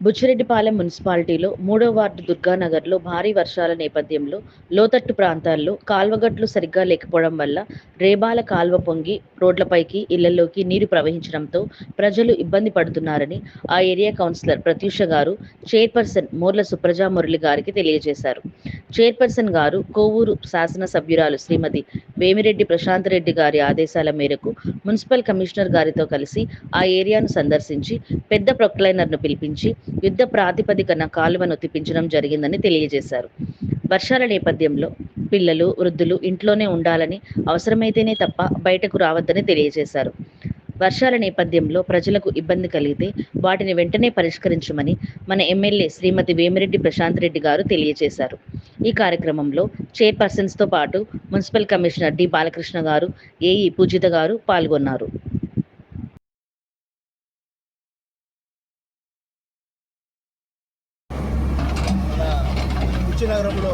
బుచ్చిరెడ్డిపాలెం మున్సిపాలిటీలో మూడో వార్డు దుర్గానగర్లో భారీ వర్షాల నేపథ్యంలో లోతట్టు ప్రాంతాల్లో కాల్వగట్లు సరిగ్గా లేకపోవడం వల్ల రేబాల కాల్వ పొంగి రోడ్లపైకి ఇళ్ళలోకి నీరు ప్రవహించడంతో ప్రజలు ఇబ్బంది పడుతున్నారని ఆ ఏరియా కౌన్సిలర్ ప్రత్యూష గారు చైర్పర్సన్ మోర్ల సుప్రజా మురళి గారికి తెలియజేశారు. చైర్పర్సన్ గారు కోవూరు శాసనసభ్యురాలు శ్రీమతి వేమిరెడ్డి ప్రశాంత్ రెడ్డి గారి ఆదేశాల మేరకు మున్సిపల్ కమిషనర్ గారితో కలిసి ఆ ఏరియాను సందర్శించి పెద్ద ప్రొక్లైనర్ను పిలిపించి యుద్ధ ప్రాతిపదికన కాలువను తిప్పించడం జరిగిందని తెలియజేశారు. వర్షాల నేపథ్యంలో పిల్లలు వృద్ధులు ఇంట్లోనే ఉండాలని అవసరమైతేనే తప్ప బయటకు రావద్దని తెలియజేశారు. వర్షాల నేపథ్యంలో ప్రజలకు ఇబ్బంది కలిగితే వాటిని వెంటనే పరిష్కరించమని మన ఎమ్మెల్యే శ్రీమతి వేమిరెడ్డి ప్రశాంత్ రెడ్డి గారు తెలియజేశారు. ఈ కార్యక్రమంలో చైర్పర్సన్స్తో పాటు మున్సిపల్ కమిషనర్ డి బాలకృష్ణ గారు ఏఈ పూజిత గారు పాల్గొన్నారు. మన కుచ్చినగరంలో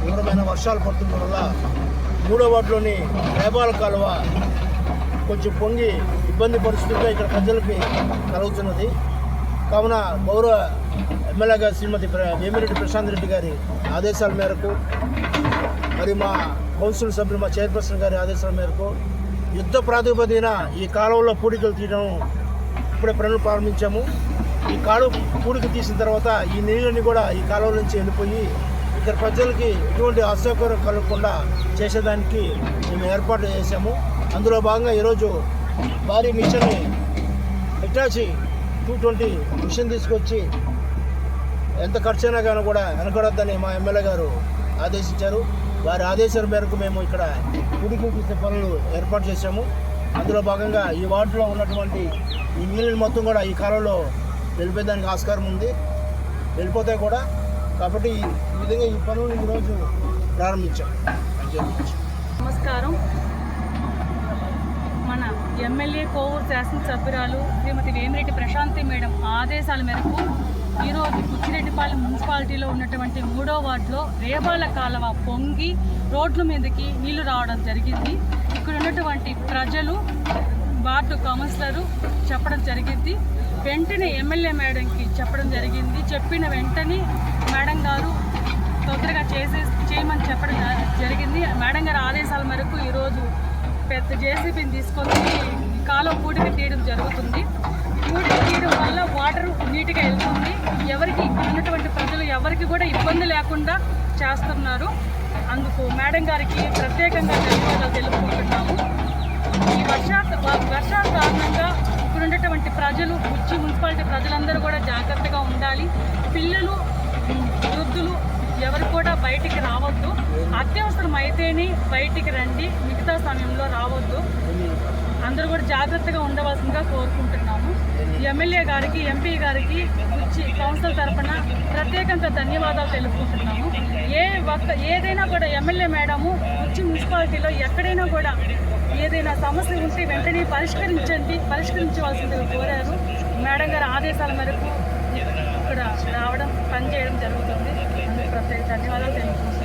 తీవ్రమైన వర్షాలు పడుతుండడం వల్ల మూడో వార్డులోని రేబాల కాలువ కొంచెం పొంగి ఇబ్బంది పరిస్థితుల్లో ఇక్కడ ప్రజలకి కలుగుతున్నది. కావున గౌరవ ఎమ్మెల్యే శ్రీమతి ప్ర- వేమిరెడ్డి ప్రశాంత్ రెడ్డి గారి ఆదేశాల మేరకు మరి మా కౌన్సిల్ సభ్యులు మా చైర్పర్సన్ గారి ఆదేశాల మేరకు యుద్ధ ప్రాతిపదికన ఈ కాలంలో పూడికలు తీయడం ఇప్పుడే పనులు ప్రారంభించాము. ఈ కాడు పూడికి తీసిన తర్వాత ఈ నీళ్ళని కూడా ఈ కాలువ నుంచి వెళ్ళిపోయి ఇక్కడ ప్రజలకి ఎటువంటి అసౌకర్యం కలగకుండా చేసేదానికి మేము ఏర్పాటు చేశాము. అందులో భాగంగా ఈరోజు భారీ మిషన్ని హిటాచి టూ ట్వంటీ మిషన్ తీసుకొచ్చి ఎంత ఖర్చైనా కానీ కూడా వెనకడొద్దని మా ఎమ్మెల్యే గారు ఆదేశించారు. వారి ఆదేశాల మేరకు మేము ఇక్కడ కుడికి తీసే పనులు ఏర్పాటు చేశాము. అందులో భాగంగా ఈ వార్డులో ఉన్నటువంటి ఈ నీళ్ళని మొత్తం కూడా ఈ కాలంలో వెళ్ళిపోయేదానికి ఆస్కారం ఉంది. వెళ్ళిపోతే కూడా కాబట్టి ఈ విధంగా ఈ పనులు ఈరోజు ప్రారంభించాం. నమస్కారం. మన ఎమ్మెల్యే కోవూరు శాసనసభ్యురాలు శ్రీమతి వేమిరెడ్డి ప్రశాంతి మేడం ఆదేశాల మేరకు ఈరోజు కుచ్చిరెడ్డిపాలెం మున్సిపాలిటీలో ఉన్నటువంటి మూడో వార్డులో రేబాల కాలువ పొంగి రోడ్ల మీదకి నీళ్ళు రావడం జరిగింది. ఇక్కడ ఉన్నటువంటి ప్రజలు వార్డు కౌన్సిలరు చెప్పడం జరిగింది. వెంటనే ఎమ్మెల్యే మేడంకి చెప్పడం జరిగింది. చెప్పిన వెంటనే మేడం గారు తొందరగా చేసే చేయమని చెప్పడం జ- జరిగింది. మేడం గారి ఆదేశాల మేరకు ఈరోజు పెద్ద జేసీబీని తీసుకొని కాలువ పూడిక తీయడం జరుగుతుంది. పూడిక తీయడం వల్ల వాటర్ నీట్గా వెళ్తుంది. ఎవరికి ఇక్కడ ఉన్నటువంటి ప్రజలు ఎవరికి కూడా ఇబ్బంది లేకుండా చేస్తున్నారు. అందుకు మేడం గారికి ప్రత్యేకంగా ధన్యవాదాలు తెలుపుకుంటున్నాము ఈ వర్షా వర్షాల కారణంగా ఇక్కడ ఉన్నటువంటి ప్రజలు బుచ్చి మున్సిపాలిటీ ప్రజలందరూ కూడా జాగ్రత్తగా ఉండాలి. పిల్లలు వృద్ధులు ఎవరు కూడా బయటికి రావద్దు. అత్యవసరం అయితేనే బయటికి రండి మిగతా సమయంలో రావద్దు. అందరూ కూడా జాగ్రత్తగా ఉండవలసిందిగా కోరుకుంటున్నాము. ఎమ్మెల్యే గారికి ఎంపీ గారికి బుచ్చి ప్రత్యేకంగా ధన్యవాదాలు తెలుపుకుంటున్నాము. ఏ ఒక్క ఏదైనా కూడా ఎమ్మెల్యే మేడము వచ్చి మున్సిపాలిటీలో ఎక్కడైనా కూడా ఏదైనా సమస్య ఉంటే వెంటనే పరిష్కరించండి పరిష్కరించవలసిందిగా కోరారు. మేడం గారి ఆదేశాల మేరకు ఇక్కడ రావడం పనిచేయడం జరుగుతుంది. అందుకు ప్రత్యేక ధన్యవాదాలు తెలుపుకుంటున్నాను